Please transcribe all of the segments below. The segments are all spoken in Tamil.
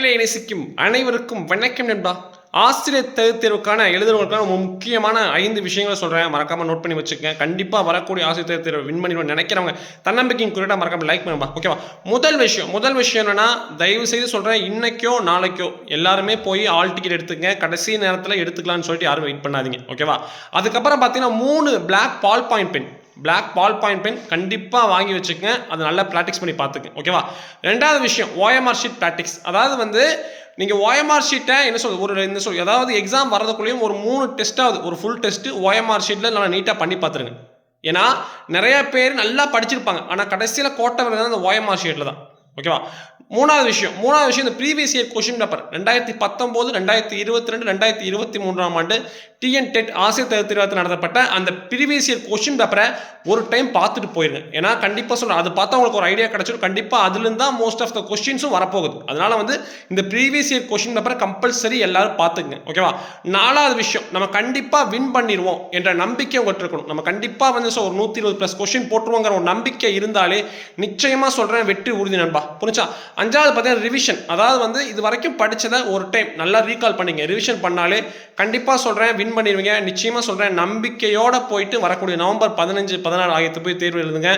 தமிழை நேசிக்கும் அனைவருக்கும் வணக்கம் நண்பா. ஆசிரியர் தகுதி தேர்வுக்கான எழுதுறவங்களுக்கான முக்கியமான ஐந்து விஷயங்களை சொல்கிறேன் மறக்காமல் நோட் பண்ணி வச்சுக்கங்க. கண்டிப்பாக வரக்கூடிய ஆசிரியர் தகுதி தேர்வு வின் பண்ணிடுவோம் நினைக்கிறவங்க தன்னம்பிக்கையின் குறிப்பிட்ட மறக்காமல் லைக் பண்ணுவா ஓகேவா முதல் விஷயம் முதல் விஷயம் என்னென்னா தயவு செய்து சொல்கிறேன் இன்னைக்கோ நாளைக்கோ எல்லாருமே போய் ஆல் டிக்கெட் எடுத்துங்க கடைசி நேரத்தில் எடுத்துக்கலாம்னு சொல்லிட்டு யாரும் வெயிட் பண்ணாதீங்க. ஓகேவா அதுக்கப்புறம் பார்த்தீங்கன்னா மூணு black ball point pen black ball point pen கண்டிப்பாக வாங்கி வச்சுக்கங்க. அதை நல்லா ப்ராக்டிஸ் பண்ணி பார்த்துங்க ஓகேவா ரெண்டாவது விஷயம் ஓஎம்ஆர் ஷீட் ப்ராக்டிஸ் அதாவது வந்து நீங்கள் ஓஎம்ஆர் ஷீட்டை என்ன சொல்றது ஒரு என்ன சொல் ஏதாவது எக்ஸாம் வரதுக்குள்ளேயும் ஒரு மூணு டெஸ்ட்டாவது ஒரு ஃபுல் டெஸ்ட்டு ஓஎம்ஆர் ஷீட்டில் நல்லா நீட்டாக பண்ணி பார்த்துருங்க. ஏன்னா நிறைய பேர் நல்லா படிச்சிருப்பாங்க. ஆனால் கடைசியில் கோட்டை வருது அந்த ஓஎம்ஆர் ஷீட்டில் தான். ஓகேவா மூணாவது விஷயம். மூணாவது விஷயம் இந்த ப்ரீவியஸ் இயர் கொஷின் பேப்பர் ரெண்டாயிரத்தி பத்தொம்போது ரெண்டாயிரத்தி இருபத்தி ரெண்டு ரெண்டாயிரத்தி இருபத்தி மூன்றாம் ஆண்டு டிஎன் டெட் ஆசிரியர் தேர்வு நடத்தப்பட்ட அந்த ப்ரீவியஸ் இயர் கொஷின் பேப்பரை ஒரு டைம் பார்த்துட்டு போயிருங்க. ஏன்னா கண்டிப்பாக சொல்கிறேன் அது பார்த்தா உங்களுக்கு ஒரு ஐடியா கிடச்சிடும் கண்டிப்பாக அதுலேருந்து தான் மோஸ்ட் ஆஃப் த கொஸ்டின்ஸும் வரப்போகுது. அதனால வந்து இந்த ப்ரீவியஸ் இயர் கொஷின் பேப்பரை கம்பல்சரி எல்லாரும் பார்த்துக்குங்க. ஓகேவா நாலாவது விஷயம் நம்ம கண்டிப்பாக வின் பண்ணிடுவோம் என்ற நம்பிக்கை உங்கள்கிட்ட இருக்கணும். நம்ம கண்டிப்பாக வந்து so ஒரு நூற்றி இருபது ப்ளஸ் கொஷின் போட்டுருவோங்கிற ஒரு நம்பிக்கை இருந்தாலே நிச்சயமாக சொல்கிறேன் வெற்றி உறுதி நண்பா. புரிஞ்சா? அஞ்சாவது பார்த்தீங்கன்னா ரிவிஷன் அதாவது வந்து இது வரைக்கும் படித்ததை ஒரு டைம் நல்லா ரீகால் பண்ணிங்க. ரிவிஷன் பண்ணாலே கண்டிப்பாக சொல்கிறேன் வின் பண்ணிடுவீங்க. நிச்சயமாக சொல்கிறேன் நம்பிக்கையோட போயிட்டு வரக்கூடிய நவம்பர் பதினஞ்சு பதினாறு ஆகியத்து போய் தேர்வு எழுதுங்க.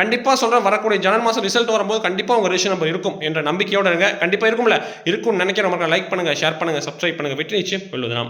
கண்டிப்பாக சொல்கிறேன் வரக்கூடிய ஜனன் மாதம் ரிசல்ட் வரும்போது கண்டிப்பாக உங்கள் ரிவிஷன் நம்பர் இருக்கும் என்ற நம்பிக்கையோட இருங்க. கண்டிப்பாக இருக்கும்ல. இருக்கும்னு நினைக்கிற மக்கள் லைக் பண்ணுங்கள் ஷேர் பண்ணுங்கள் சப்ஸ்கிரைப் பண்ணுங்கள் வெற்றி நிச்சயம். வெல்லுது நாம்